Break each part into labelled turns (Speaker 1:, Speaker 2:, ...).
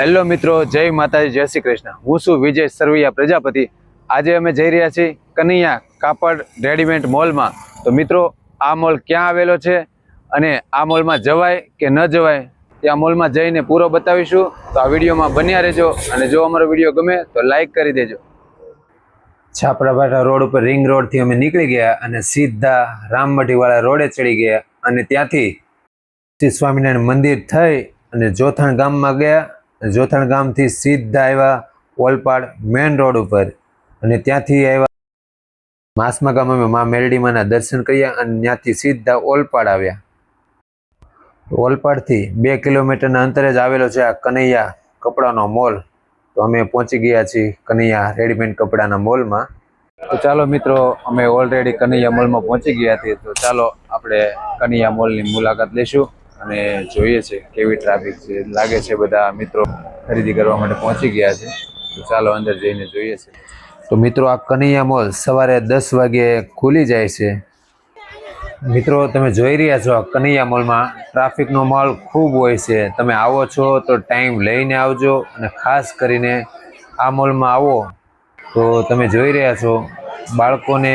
Speaker 1: Hello મિત્રો, જય માતાજી, જય શ્રી કૃષ્ણ. હું છું વિજય સરવૈયા, પ્રજાપતિ. આજે અમે જઈ રહ્યા છીએ કનૈયા કાપડ રેડીમેડ મોલમાં. તો મિત્રો, આ મોલ ક્યાં આવેલો છે અને આ મોલમાં જવાય કે ન જવાય ત્યાં મોલમાં જઈને પૂરો બતાવીશું. તો આ વિડીયોમાં બન્યા રહેજો અને જો અમારો વીડિયો ગમે, તો લાઈક કરી દેજો. છાપરાભાઠા રોડ ઉપર રિંગ રોડથી અમે નીકળી ગયા અને સીધા રામમઢીવાળા રોડે ચડી ગયા. અને ત્યાંથી શ્રી સ્વામિનારાયણ મંદિર થઈ અને જોથાણ ગામમાં ગયા. જોથાણ ગામથી સીધા આવ્યા ઓલપાડ મેન રોડ ઉપર. અને ત્યાંથી આવ્યા માસમા ગામ અમે મા મેરડીમાના દર્શન કર્યા અને ત્યાંથી સીધા ઓલપાડ આવ્યા. ઓલપાડથી બે કિલોમીટરના અંતરે જ આવેલો છે આ કનૈયા કપડાનો મોલ. તો અમે પહોંચી ગયા છીએ કનૈયા રેડીમેડ કપડાના મોલમાં. તો ચાલો મિત્રો, અમે ઓલરેડી કનૈયા મોલમાં પહોંચી ગયા છીએ. તો ચાલો આપણે કનૈયા મોલની મુલાકાત લેશું અને જોઈએ છે કેવી ટ્રાફિક છે. લાગે છે બધા મિત્રો ખરીદી કરવા માટે પહોંચી ગયા છે. તો ચાલો અંદર જઈને જોઈએ છે. તો મિત્રો, આ કનૈયા મોલ સવારે દસ વાગે ખુલી જાય છે. મિત્રો, તમે જોઈ રહ્યા છો કનૈયા મોલમાં ટ્રાફિકનો માહોલ ખૂબ હોય છે. તમે આવો છો તો ટાઈમ લઈને આવજો અને ખાસ કરીને આ મોલમાં આવો. તો તમે જોઈ રહ્યા છો બાળકોને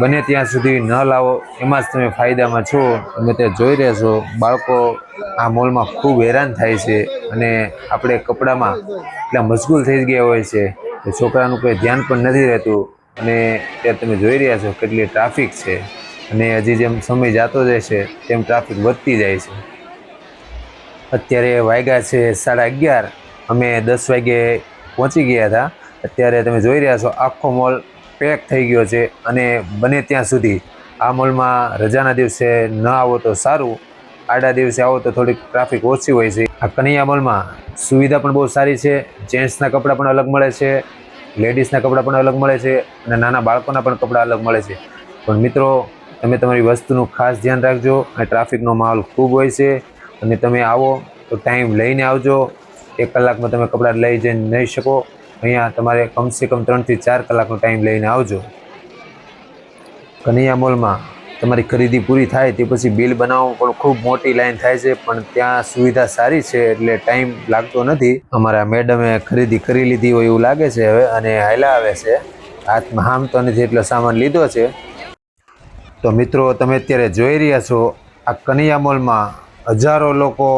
Speaker 1: બને ત્યાં સુધી ન લાવો, એમાં જ તમે ફાયદામાં છો. તમે તે જોઈ રહ્યા છો, બાળકો આ મોલમાં ખૂબ હેરાન થાય છે અને આપણે કપડામાં એટલા મશગુલ થઈ ગયા હોય છે કે છોકરાનું કોઈ ધ્યાન પણ નથી રહેતું. અને ત્યાં તમે જોઈ રહ્યા છો કેટલી ટ્રાફિક છે અને હજી જેમ સમય જતો જાય છે, તેમ ટ્રાફિક વધતી જાય છે. અત્યારે વાગ્યા છે સાડા અગિયાર. અમે દસ વાગે પહોંચી ગયા હતા. અત્યારે તમે જોઈ રહ્યા છો આખો મોલ પેક થઈ ગયો છે અને બને ત્યાં સુધી આ મોલમાં રજાના દિવસે ન આવો તો સારું, આડા દિવસે આવો તો થોડીક ટ્રાફિક ઓછી હોય છે. આ કનૈયા મોલમાં સુવિધા પણ બહુ સારી છે, જેન્ટ્સના કપડાં પણ અલગ મળે છે, લેડીઝના કપડાં પણ અલગ મળે છે અને નાના બાળકોના પણ કપડાં અલગ મળે છે. પણ મિત્રો, તમે તમારી વસ્તુનું ખાસ ધ્યાન રાખજો અને ટ્રાફિકનો માહોલ ખૂબ હોય છે અને તમે આવો તો ટાઈમ લઈને આવજો. એક કલાકમાં તમે કપડાં લઈ જઈને નહીં શકો. અહીંયા તમારે કમસે કમ ત્રણથી ચાર કલાકનો ટાઈમ લઈને આવજો. કનૈયા મોલમાં તમારી ખરીદી પૂરી થાય તે પછી બિલ બનાવવું પણ ખૂબ મોટી લાઈન થાય છે, પણ ત્યાં સુવિધા સારી છે એટલે ટાઈમ લાગતો નથી. અમારા મેડમે ખરીદી કરી લીધી હોય એવું લાગે છે હવે અને હાયલા આવે છે. હાથમાં હામતો નથી એટલો સામાન લીધો છે. તો મિત્રો, તમે અત્યારે જોઈ રહ્યા છો, આ કનૈયા મોલમાં હજારો લોકો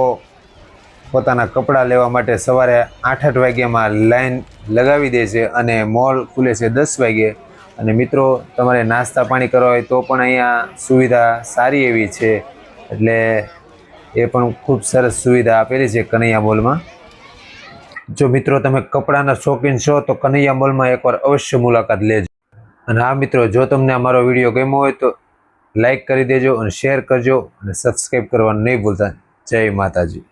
Speaker 1: પોતાના કપડાં લેવા માટે સવારે આઠ આઠ વાગ્યામાં લાઈન લગાવી દે છે અને મોલ ખુલે છે દસ વાગ્યે અને મિત્રો, તમારે નાસ્તા પાણી કરવા હોય તો પણ અહીંયા સુવિધા સારી એવી છે. એટલે એ પણ ખૂબ સરસ સુવિધા આપેલી છે કનૈયા મોલમાં. જો મિત્રો, તમે કપડાના શોખીન છો તો કનૈયા મોલમાં એકવાર અવશ્ય મુલાકાત લેજો. અને હા મિત્રો, જો તમને અમારો વીડિયો ગમ્યો હોય તો લાઈક કરી દેજો અને શેર કરજો અને સબસ્ક્રાઈબ કરવાનું નહીં ભૂલતા. જય માતાજી.